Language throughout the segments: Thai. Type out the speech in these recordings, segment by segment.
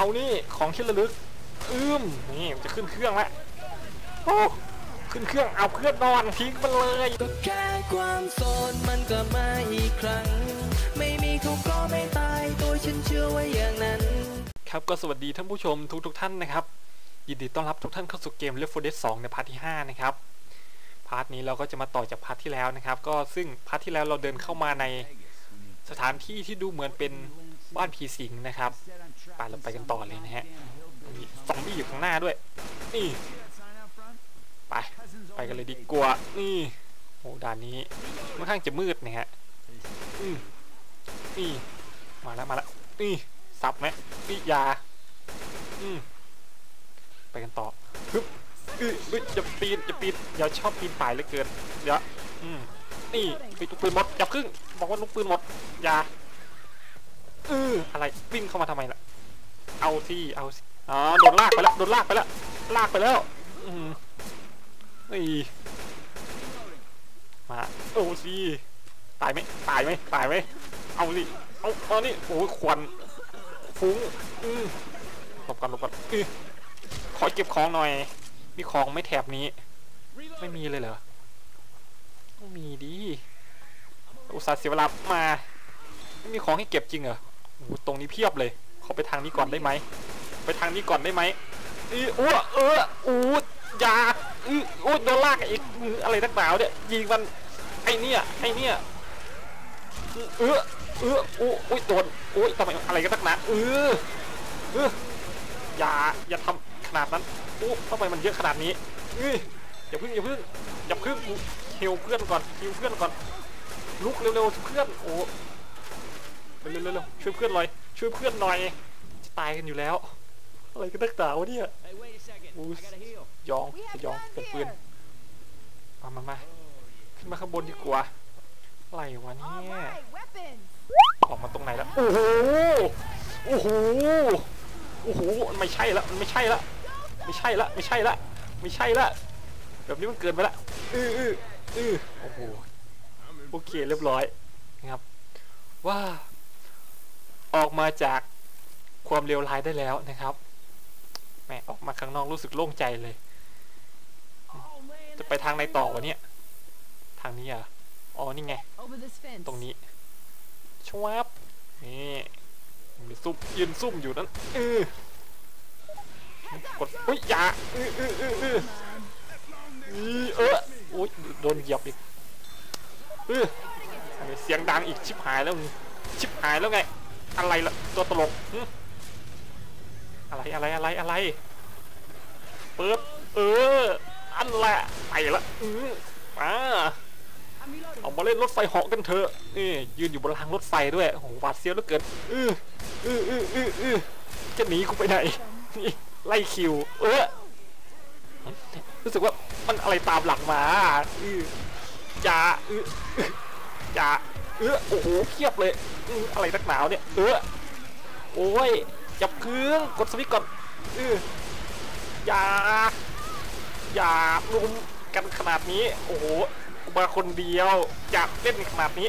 เอานี่ของที่ระลึกอืมนี่มันจะขึ้นเครื่องแล้วโอ้ขึ้นเครื่องเอาเพื่อนนอนทิ้งมันเลยก็แค่ความโสดมันกลับมาอีกครั้ง ไม่มีเขาก็ไม่ตายตัวฉันเชื่อว่าอย่างนั้น ครับก็สวัสดีท่านผู้ชมทุกทุกๆท่านนะครับ ยินดีต้อนรับทุกท่านเข้าสู่เกม Left 4 Dead 2 ในพาร์ทที่ 5 นะครับ พาร์ทนี้เราก็จะมาต่อจากพาร์ทที่แล้วนะครับ ก็ซึ่งพาร์ทที่แล้วเราเดินเข้ามาในสถานที่ที่ดูเหมือนเป็น บ้านผีสิงนะครับไปเราไปกันต่อเลยนะฮะมีซอมบี้อยู่ข้างหน้าด้วย นี่ ไป ไปกันเลยดีกว่า นี่โอ้ด่านนี้ค่อนข้างจะมืดนะฮะอืนี่มาแล้วมาแล้วนี่สับไหมนี่ยา อืมไปกันต่อฮึบอื้อเฮ้ยจะปีนจะปีนอย่าชอบปีนป่ายเหลือเกินเดี๋ยวอืมนี่ไปลูกปืนหมดอย่าพึ่ง บอกว่าลูกปืนหมดอย่า เอออะไรวิ่งเข้ามาทำไมล่ะ เอาที่เอาสิอ๋อโดนลากไปแล้วโดนลากไปแล้วลากไปแล้ว อืมนี่มาโอ้สิตายไหมตายไหมตายไหมเอาสิเอาเอานี่โอ้ยควันฟุ้งอืมหลบกันหลบกันอือขอเก็บของหน่อย มีของไม่แถบนี้ ไม่มีเลยเหรอต้องมีดิอุตส่าห์เสียเวลามาไม่มีของให้เก็บจริงเหรอ โอ้ตรงนี้เพียบเลยขอไปทางนี้ก่อนได้ไหมไปทางนี้ก่อนได้ไหมอืออ้วเอออูยาอืออู้โดนลากอีกอืออะไรนักหนาวเนี่ยยิงมันไอเนี่ยไอเนี่ยอือเออเอออู้อุ้ยโดนอุ้ยทำไมอะไรกันนักหนาเออเอออย่าอย่าทำขนาดนั้นอู้ทำไมมันเยอะขนาดนี้เอ้ยอย่าพึ่งอย่าพึ่งอย่าพึ่งฮิวเพื่อนก่อนฮิวเพื่อนก่อนลุกเร็วๆเพื่อนโอ้ เร็วๆเร็วช่วยเพื่อนหน่อย ช่วยเพื่อนหน่อย จะตายกันอยู่แล้ว อะไรกันนักหนาวะเนี่ย Hey, wait a second. Ooh. I gotta heal. ยองสยองเป็นปืนมามามาขึ้นมาข้างบนดีกว่าอะไรวะเนี่ยออกมาตรงไหนแล้ว โอ้โห โอ้โห โอ้โหมันไม่ใช่ละมันไม่ใช่ละ ไม่ใช่ละ ไม่ใช่ละ ไม่ใช่ละ แบบนี้มันเกินไปละ อืออืออือโอ้โห โอเคเรียบร้อยนะครับว่า ออกมาจากความเลวร้ายได้แล้วนะครับแหมออกมาข้างนอกรู้สึกโล่งใจเลย จะไปทางไหนต่อวะเนี่ยทางนี้อะอ๋อนี่ไง ตรงนี้ชวับนี่มีซุ่มยืนซุ่มอยู่นั่นเออกดอุ้ยอย่าเออเออเออเออีเออโอ้ยโดนเหยียบอีกเออเสียงดังอีกชิบหายแล้วมึงชิบหายแล้วไง อะไรล่ะตัวตลกอะไรอะไรอะไรอะไรเปิดเอออันแหละไปละอือมา I'm reloading. เอามาเล่นรถไฟเหาะกันเถอะนี่ยืนอยู่บนรางรถไฟด้วยโอ้หหวาดเสียวเหลือเกินอืออืออืออืออือจะหนีกูไปไหนนี่ไล่คิว เออรู้สึกว่ามันอะไรตามหลังมาอือจ่าอืออื้อจ่าเออโอ้โหเพียบเลย อะไรนักหนาวเนี่ย เออโอ้ย จับเครื่องกดสวิตช์ก่อนอืออย่า อย่ารุมกันขนาดนี้ โอ้โหมาคนเดียวอยากเล่นขนาดนี้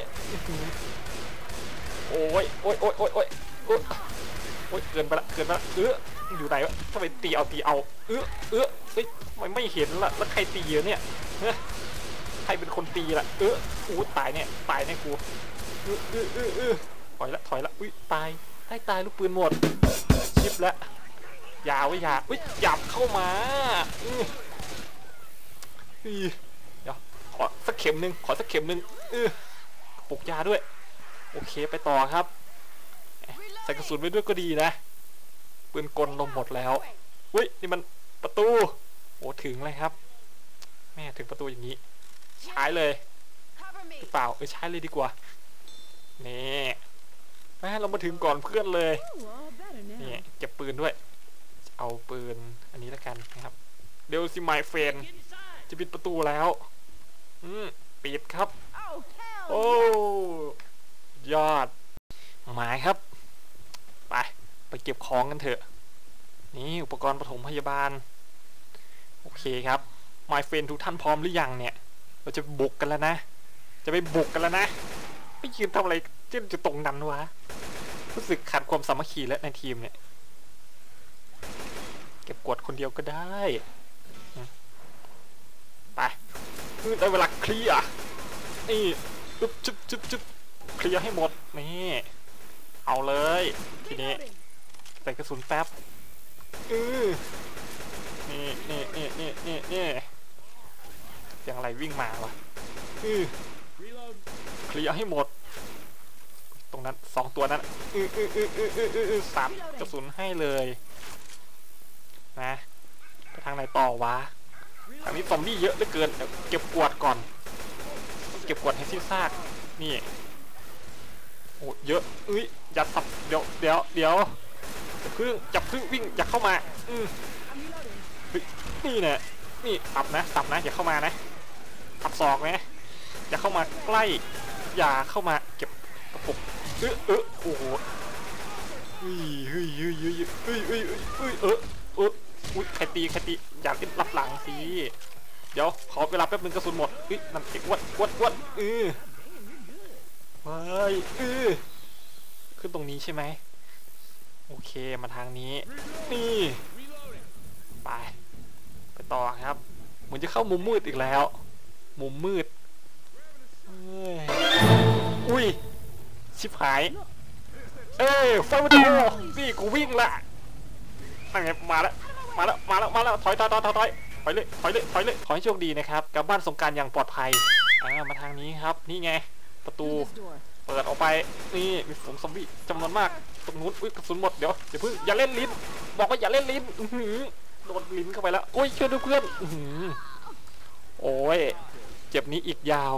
โอ้ยโอ้ยโอ้ยโอ้ยโอ้ยโอ้ยเกินไปละเกินไปละเอออยู่ไหนวะทำไมตีเอาตีเอา เออเออเฮ้ยไมไม่เห็นละแล้วใครตีอะเนี่ยใครเป็นคนตีล่ะ เอออู้ตายเนี่ยตายแน่กู ถอยละถอยละอุ้ยตายให้ตายลูกปืนหมดชิปละยาไว้ยาอุ้ยหยับเข้ามาอืออือเดี๋ยวขอสักเข็มหนึ่งขอสักเข็มหนึ่งเออปลุกยาด้วย โอเคไปต่อครับใส่กระสุนไว้ด้วยก็ดีนะปืนกลลมหมดแล้วอุ้ยนี่มันประตูโอ้ถึงเลยครับ แม่ถึงประตูอย่างนี้ ใช้เลยหรือเปล่าเออใช้เลยดีกว่า นี่แม่เรามาถึงก่อนเพื่อนเลยนี่เก็บปืนด้วย เอาปืนอันนี้แล้วกันนะครับเดลซิมายเฟนจะปิดประตูแล้ว อืมปิดครับ โอ้ยอดหมายครับ ไป ไปเก็บของกันเถอะ นี่อุปกรณ์ปฐมพยาบาล โอเคครับ My friend ทุกท่านพร้อมหรือยังเนี่ย เราจะบุกกันแล้วนะ จะไปบุกกันแล้วนะ ไปยืนทำอะไรเจ้นจะตรงนั้นวะ รู้สึกขาดความสามัคคีแล้วในทีมเนี่ย เก็บกดคนเดียวก็ได้อืมไปอืมได้เวลาเคลียร์นี่จุ๊บจุ๊บจุ๊บจุ๊บเคลียร์ให้หมด นี่ เอาเลย ทีนี้ใส่กระสุนแป๊บอือนี่นี่นี่นี่นี่นี่เสียงอะไรวิ่งมาวะอือ เคลียร์ให้หมด ตรงนั้นสองตัวนั้นอืออืออืออืออืออือสามกระสุนให้เลย นะไปทางไหนต่อวะทางนี้ซอมบี้เยอะเหลือเกินเก็บกวดก่อน เก็บกวดให้สิ้นซาก นี่โอ้เยอะอุ้ยอย่าสับเดี๋ยวเดี๋ยวเดี๋ยวอย่าเพึ่งอย่าเพึ่งวิ่งอย่าเข้ามา อือ I'm reloading. เฮ้ยนี่เนี่ยนี่สับนะสับนะอย่าเข้ามานะสับศอกนะอย่าเข้ามาใกล้ ยาเข้ามาเก็บกระปุกเออเออโอ้โหอุ้ยอุ้ยอุ้ยอุ้ยอุ้ยเฮ้ยเออเอออุ้ยใครตีใครตีอย่าติดรับหลังสิเดี๋ยวขอเวลาแป๊บนึงกระสุนหมดอุ้ยนั่นไอ้อ้วดวดอ้วนเออไม่เออขึ้นตรงนี้ใช่ไหมโอเคมาทางนี้นี่ไปไปต่อครับเหมือนจะเข้ามุมมืดอีกแล้ว มุมมืด อุ้ย ชิบหาย เอ้ยไฟมันจะโอนี่กูวิ่งละนั่นไงมาแล้ว มาแล้ว มาแล้ว มาแล้ว ถอยถอยถอยถอยถอยถอยเลย ถอยเลย ถอยเลย ขอให้โชคดีนะครับ กลับบ้านสงการอย่างปลอดภัย อ่า มาทางนี้ครับ นี่ไง ประตู เปิดออกไป นี่ มีฝูงซอมบี้จำนวนมาก ตรงนู้น อุ้ยกระสุนหมด เดี๋ยวอย่าเพิ่งอย่าเล่นลิ้น บอกว่าอย่าเล่นลิ้นอื้อหือโดนลิ้นเข้าไปแล้ว อุ้ยช่วยด้วยเพื่อนอื้อหือโอ้ย เจ็บนี้อีกยาว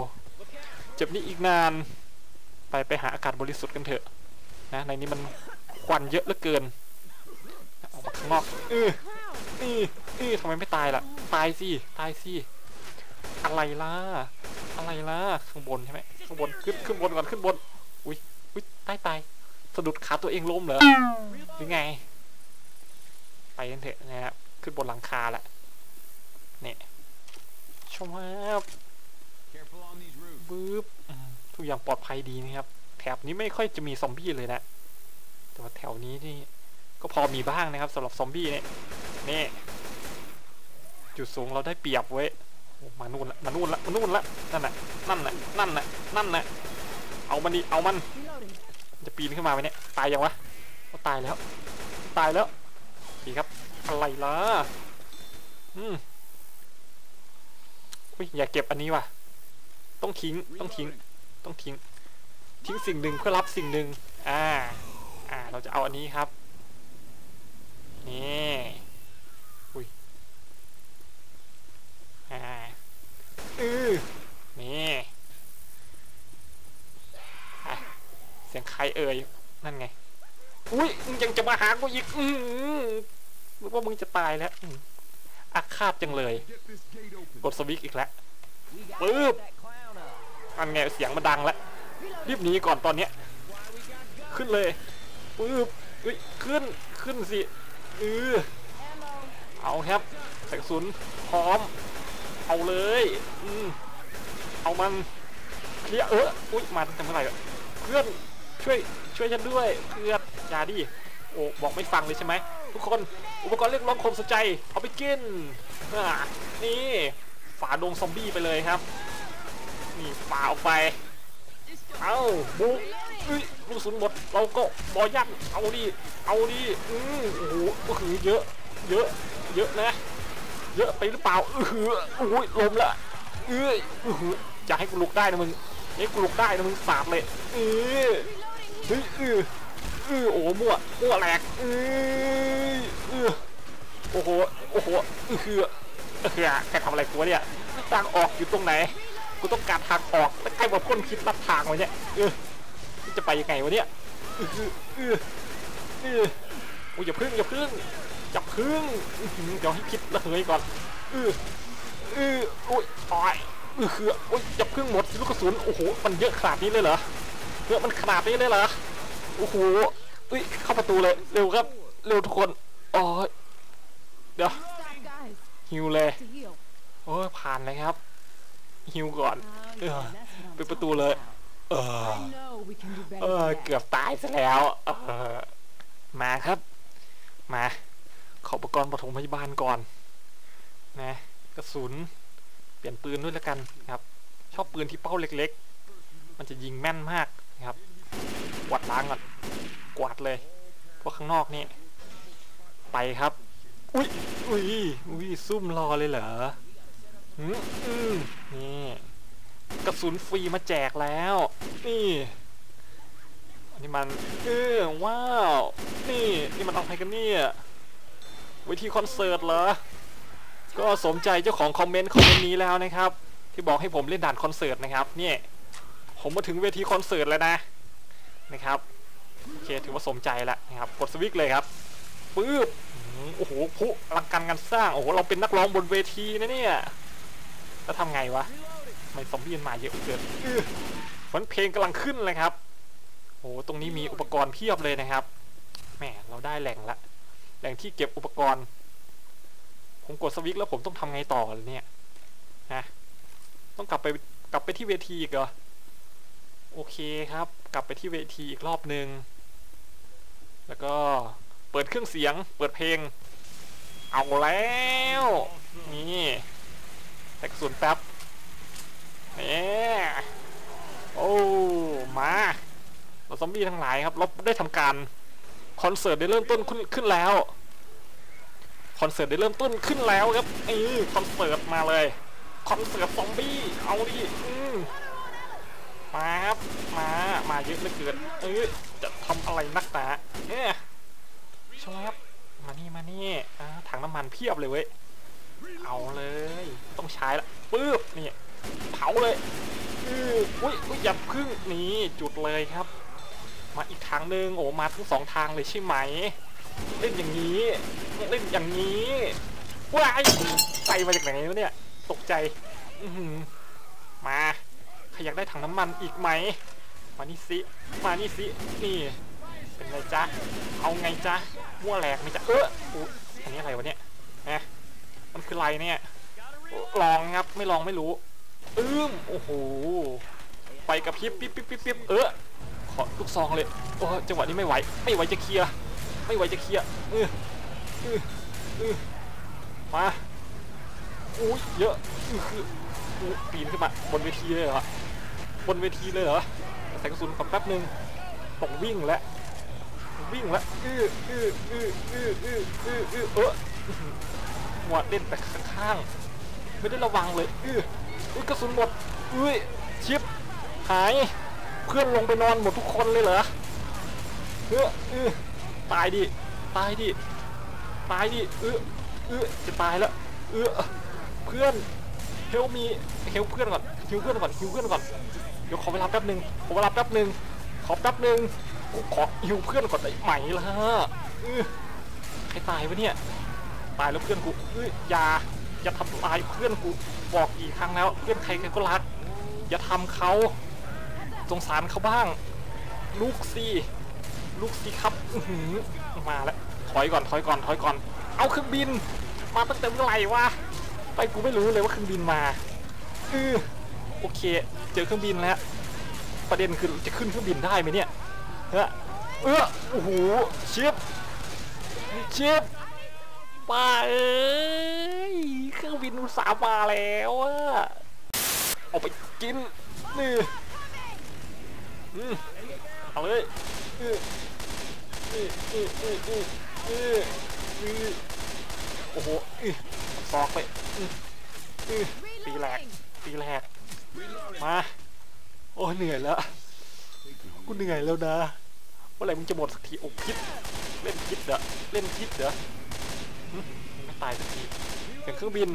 จ็บนี้อีกนาน ไปไปหาอากาศบริสุทธิ์กันเถอะนะในนี้มันควันเยอะเหลือเกินออกมาข้างนอกเออเออเออทำไมไม่ตายล่ะ ตายสิตายสิอะไรล่ะอะไรล่ะข้างบนใช่ไหมข้างบนขึ้นขึ้นบนก่อนขึ้นบนอุ้ยอุ้ยตายตายสะดุดขาตัวเองล้มเหรอหรือไง ไปกันเถอะนะครับขึ้นบนหลังคาแหละเนี่ยชมครับึ๊บทุกอย่างปลอดภัยดีนะครับ แถบนี้ไม่ค่อยจะมีซอมบี้เลยนะ แต่ว่าแถวนี้นี่ก็พอมีบ้างนะครับสำหรับซอมบี้เนี่ยนี่จุดสูงเราได้เปรียบเว้ยมานู่นละมานู่นละมานู่นละนั่นน่ะนั่นน่ะนั่นน่ะนั่นน่ะเอามันดิเอามัน จะปีนขึ้นมาไหมเนี่ยตายยังวะเาตายแล้ว ตายแล้วดีครับอะไรล่ะอืมอุ้ยอย่าเก็บอันนี้ว่ะ ต้องทิ้งต้องทิ้งต้องทิ้ง ทิ้งสิ่งหนึ่งเพื่อรับสิ่งหนึ่งอ่าอ่าเราจะเอาอันนี้ครับนี่อุ้ยอ่าอือนี่อะเสียงใครเอ่ยนั่นไงอุ้ยมึงยังจะมาหากูอีกอือหือนึกว่ามึงจะตายแล้วอืมอาฆาตจังเลย Get this gate open. กดสวิกอีกแล้ว We got อันไงเสียงมันดังแล้วรีบหนีก่อนตอนเนี้ย ขึ้นเลยปึ๊บเฮ้ยขึ้นขึ้นสิเออเอาครับใส่กระสุนพร้อม เอาเลยอืมเอามันเคลียเอออุ้ยมาตั้งแต่เมื่อไหร่เพื่อนช่วยช่วยฉันด้วยเพื่อนอย่าดิโอ้บอกไม่ฟังเลยใช่ไหมทุกคนอุปกรณ์เรียกร้องความสนใจเอาไปกินนี่ฝาดงซอมบี้ไปเลยครับ นี่ฝาออกไป เอ้าบุกเอ้ยลูกกระสุนหมด เราก็บอยักเอาดิเอาดิอือโอ้โหก็คือเยอะ เยอะ เยอะนะ เยอะไปหรือเปล่าเออหือโอ้ยลมละเอ้ยเออหือจะให้กูลุกได้นะมึงให้กูลุกได้นะมึงสาดเลยเออเฮ้ยเออเออโอ้โหมั่วมั่วแหลกเออเออโอ้โห โอ้โหเออคือเออแกทำอะไรกูเนี่ยทางออกอยู่ตรงไหน กูต้องการทางออกแล้วใครมาพ่นพิษลัดทางวะเนี่ยเออจะไปยังไงวะเนี่ยเออเออเออโอ้ยอย่าพึ่งอย่าพึ่งอย่าพึ่งเดี๋ยวให้คิดระเหยก่อนเออเออโอ้ยตายเออคือโอ้ยอย่าพึ่งหมดลูกกระสุนโอ้โหมันเยอะขนาดนี้เลยเหรอเยอะมันขนาดนี้เลยเหรอโอ้โหอุ้ยเข้าประตูเลยเร็วครับเร็วทุกคนอ้ยเดี๋ยวฮิวเลยโอ้ยผ่านเลยครับ ฮิวก่อน Oh, Yeah. yeah, that's what I'm ปิดประตู talking เลย about. เออ I know we can do เอ better อ than เกื that. อบตายซะแล้วเออมาครับ มาขาอุปกรณ์ปฐมพยาบาลก่อน นะ กระสุน เปลี่ยนปืนด้วยแล้วกันครับ ชอบปืนที่เป้าเล็กๆ มันจะยิงแม่นมากนะครับ กวาดล้างก่อน กวาดเลย พวกข้างนอกนี่ ไปครับ อุ้ยอุ้ยอุ้ยซุ่มรอเลยเหรออืมอืม นี่กระสุนฟรีมาแจกแล้ว นี่อันนี้มันเออว้าว นี่นี่มันอะไรกันเนี่ยเวทีคอนเสิร์ตเหรอ ก็สมใจเจ้าของคอมเมนต์คอมเมนต์นี้แล้วนะครับ ที่บอกให้ผมเล่นด่านคอนเสิร์ตนะครับ เนี่ยผมมาถึงเวทีคอนเสิร์ตแล้วนะนะครับโอเคถือว่าสมใจแล้วนะครับกดสวิตช์เลยครับปึ๊บโอ้โหผู้ลังการงานสร้างโอ้โหเราเป็นนักร้องบนเวทีนะเนี่ย แล้วทำไงวะทำไม่ซอมบี้มันมาเยอะเกินเหมือนเพลงกำลังขึ้นเลยครับโอ้โหตรงนี้มีอุปกรณ์เพียบเลยนะครับแหมเราได้แหล่งละ แหล่งที่เก็บอุปกรณ์ ผมกดสวิตช์แล้วผมต้องทำไงต่อเนี่ยฮะต้องกลับไปกลับไปที่เวทีอีกเหรอโอเคครับ กลับไปที่เวทีอีกรอบหนึ่งแล้วก็เปิดเครื่องเสียง เปิดเพลง เอาแล้ว นี่ แต่กระสุนแป๊บนี่โอ้มาเราซอมบี้ทั้งหลายครับ เราได้ทำการคอนเสิร์ตได้เริ่มต้นขึ้นขึ้นแล้วคอนเสิร์ตได้เริ่มต้นขึ้นแล้วครับนี่คอนเสิร์ตมาเลยคอนเสิร์ตซอมบี้เอาดิอืมมาครับมามาเยอะเหลือเกินเอ้ยจะทำอะไรนักหนาเนี่ยชอบมานี่มานี่ถังน้ำมันเพียบเลยเว้ย เอาเลย ต้องใช้ละปึ๊บนี่เผาเลยอืออุ้ยอุ้ยอย่าพึ่งนี่จุดเลยครับ มาอีกทางหนึ่งโอ้มาทั้งสองทางเลยใช่ไหม เล่นอย่างนี้เล่นอย่างนี้ว้ายใส่มาจากไหนวะเนี่ยตกใจอื้อหือมาใครอยากได้ถังน้ำมันอีกไหม มานี่สิมานี่สินี่เป็นไงจ๊ะเอาไงจ๊ะมั่วแหลกไหมจ๊ะเอออันนี้อะไรวะเนี่ย อะไรเนี่ย ลองครับไม่ลองไม่รู้อืมโอ้โหไปกับพิบปิ๊บปิ๊บปิ๊บปิ๊บเออขอลูกซองเลยโอ้จังหวะนี้ไม่ไหว ไม่ไหวจะเคลียร์ไม่ไหวจะเคลียร์เออเออเออมาอุ้ยเยอะอือคือปีนขึ้นมาบนเวทีเลยเหรอบนเวทีเลยเหรอใส่กระสุนก่อแป๊บนึงต้องวิ่งแล้ววิ่งแล้วอื้ออื้ออื้ออื้ออื้ออื้ออเออ หัวเล่นแต่ข้างๆไม่ได้ระวังเลยอื้ออุ้ยกระสุนหมดอุ้ยชิปหายเพื่อนลงไปนอนหมดทุกคนเลยเหรอเออเออตายดิตายดิตายดิเออเออจะตายแล้วเออเพื่อนเฮลมีเฮลเพื่อนก่อนฮิวเพื่อนก่อนฮิวเพื่อนก่อนเดี๋ยวขอเวลาแป๊บหนึ่งขอเวลาแป๊บหนึ่งขอแป๊บหนึ่งกูขอฮิวเพื่อนก่อนได้ไหมล่ะเออใครตายวะเนี่ย ตายแล้วเพื่อนกูเอ้ยอย่าอย่าทำลายเพื่อนกูบอกกี่ครั้งแล้ว เพื่อนใครใครก็รัก อย่าทำเขาสงสารเขาบ้าง ลูกสิลูกสิครับอืมาแล้วถอยก่อนถอยก่อนถอยก่อน เอาเครื่องบิน มาตั้งแต่เมื่อไหร่วะไปกูไม่รู้เลยว่าเครื่องบินมาเออโอเค เจอเครื่องบินแล้ว ประเด็นคือจะขึ้นเครื่องบินได้ไหมเนี่ยเออเออโอ้โหเชิปเชิป ป้าเอ้ยเครื่องบินอุตสาห์มาแล้วอะเอาไปกินนี่อืมเอาเลยอืออืออืออืออืออโอ้โหอือซอกไปอืออือตีแหลกตีแหลกมา โอ้เหนื่อยแล้วกูเหนื่อยแล้วนะเมื่อไหร่มึงจะหมดสักทีโอ้พิษเล่นพิษเหรอเล่นพิษเหรอ ไม่ตายสักทีเสียงเครื่องบิน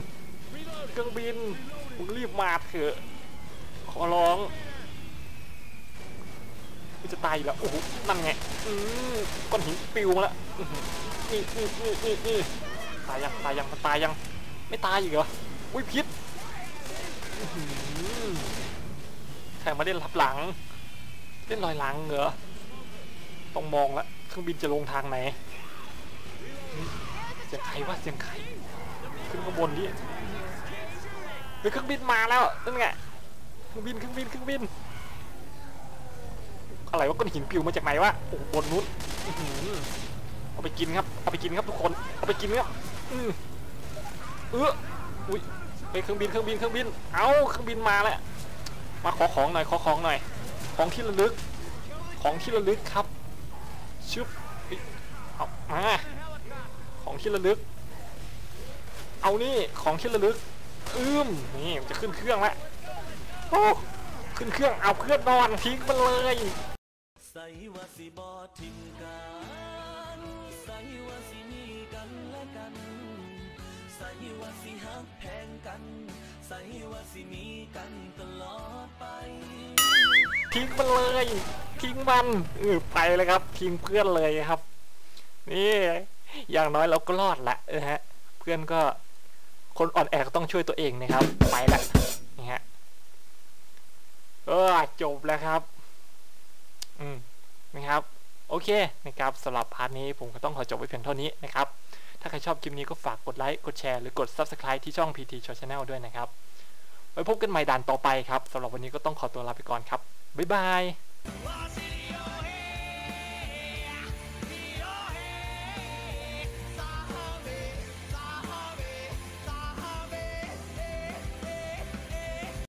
เครื่องบินมึงรีบมาเถอะ ขอร้องกูจะตายแล้ว โอ้โห นั่นไง อืมก้อนหินปิวมาแล้วนี่นี่นี่นี่นี่ตายยัง ตายยังมันตายยัง ไม่ตายอีกเหรอ อุ้ยพิษใครมาเล่นรับหลัง เล่นลอยหลังเหรอ ต้องมองล้วเครื่องบินจะลงทางไหน เสียงใครวะเสียงใครขึ้นข้างบนดิเฮ้ยเครื่องบินมาแล้วนั่นไงเครื่องบินเครื่องบินเครื่องบิน อะไรวะก้อนหินปิวมาจากไหนวะโอ้โหบนนู้นเอาไปกินครับเอาไปกินครับทุกคนเอาไปกินครับอือเอออุ้ยไปเครื่องบินเครื่องบินเครื่องบิน เอาเครื่องบินมาแล้วมาขอของหน่อยขอของหน่อย ของที่ระลึก ของที่ระลึกครับชึบเอามาขอ ที่ระลึก เอานี่ของที่ระลึก อืมนี่มันจะขึ้นเครื่องแล้วโอ้ขึ้นเครื่องเอาเพื่อนนอนทิ้งมันเลยใส่ว่าสิบอทิมกันใส่ว่าสิมีกันและกันใส่ว่าสิฮักแพงกันใส่ว่าสิมีกันตลอดไป ทิ้งมันเลยทิ้งมันเออไปเลยครับ ทิ้งเพื่อนเลยครับ นี่ อย่างน้อยเราก็รอดละเออฮะ เพื่อนก็คนอ่อนแอก็ต้องช่วยตัวเองนะครับ ไปละนี่ฮะเออจบแล้วครับ อืมนะครับ โอเคนะครับสำหรับพาร์ทนี้ผมก็ต้องขอจบไว้เพียงเท่านี้นะครับ ถ้าใครชอบคลิปนี้ก็ฝากกดไลค์ กดแชร์ หรือกด Subscribe ที่ช่อง PT Show Channel ด้วยนะครับ ไว้พบกันใหม่ด่านต่อไปครับสำหรับวันนี้ก็ต้องขอตัวลาไปก่อนครับ บ๊ายบาย